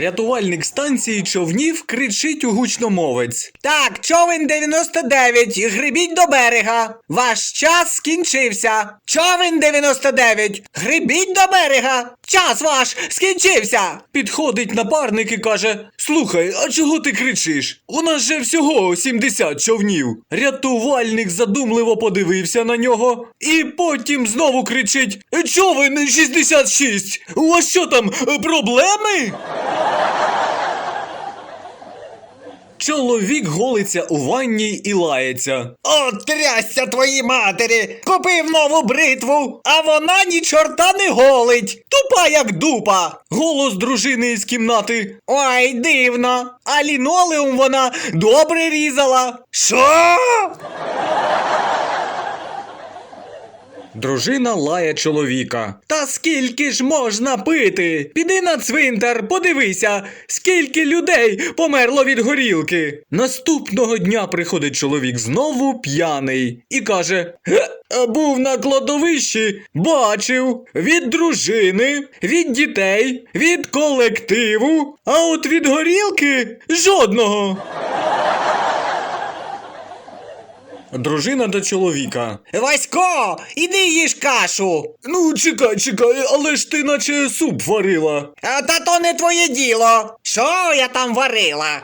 Рятувальник станції човнів кричить у гучномовець. Так, човен 99, грибіть до берега. Ваш час скінчився. Човен 99, грибіть до берега. Час ваш скінчився. Підходить напарник і каже: Слухай, а чого ти кричиш? У нас же всього 70 човнів. Рятувальник задумливо подивився на нього і потім знову кричить: Човен 66! У вас що там, проблеми? Чоловік голиться у ванні і лається. О, трясся твої матері! Купив нову бритву, а вона ні чорта не голить. Тупа як дупа. Голос дружини із кімнати. Ой, дивно. А лінолеум вона добре різала. Що? Дружина лає чоловіка. Та скільки ж можна пити? Піди на цвинтар, подивися, скільки людей померло від горілки. Наступного дня приходить чоловік знову п'яний і каже: був на кладовищі, бачив від дружини, від дітей, від колективу, а от від горілки жодного. Дружина до чоловіка. Васько, іди їж кашу. Ну, чекай, чекай, але ж ти наче суп варила. А, та то не твоє діло. Що я там варила?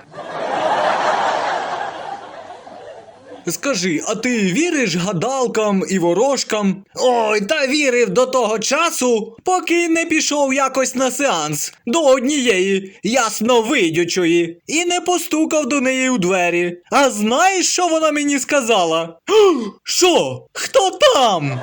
Скажи, а ти віриш гадалкам і ворожкам? Ой, та вірив до того часу, Поки не пішов якось на сеанс до однієї ясновидючої і не постукав до неї у двері. А знаєш, що вона мені сказала? Що? Хто там?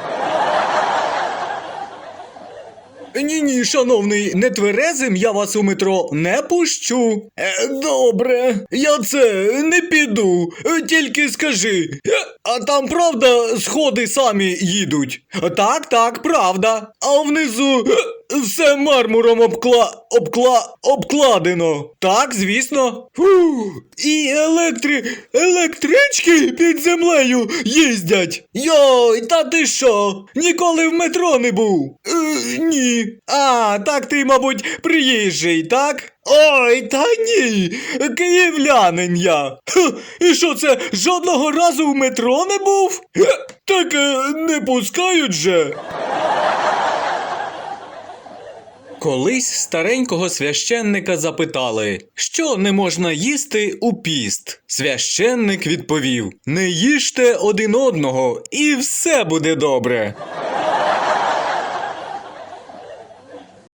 Ні, ні, шановний, нетверезим я вас у метро не пущу. Е, добре, я це не піду. Е, Тільки скажи, е, а там правда сходи самі їдуть? Так, так, правда. А внизу все мармуром обкла... обкла... обкладено. Так, звісно. Фу, і електри... електрички під землею їздять. Йой, та ти що? Ніколи в метро не був? Е, ні. А, так ти, мабуть, приїжджий, так? Ой, та ні, київлянин я. Хе, І що це жодного разу в метро не був? Хе, Так е, не пускають же. Колись старенького священника запитали, що не можна їсти у піст. Священник відповів: Не їжте один одного, і все буде добре.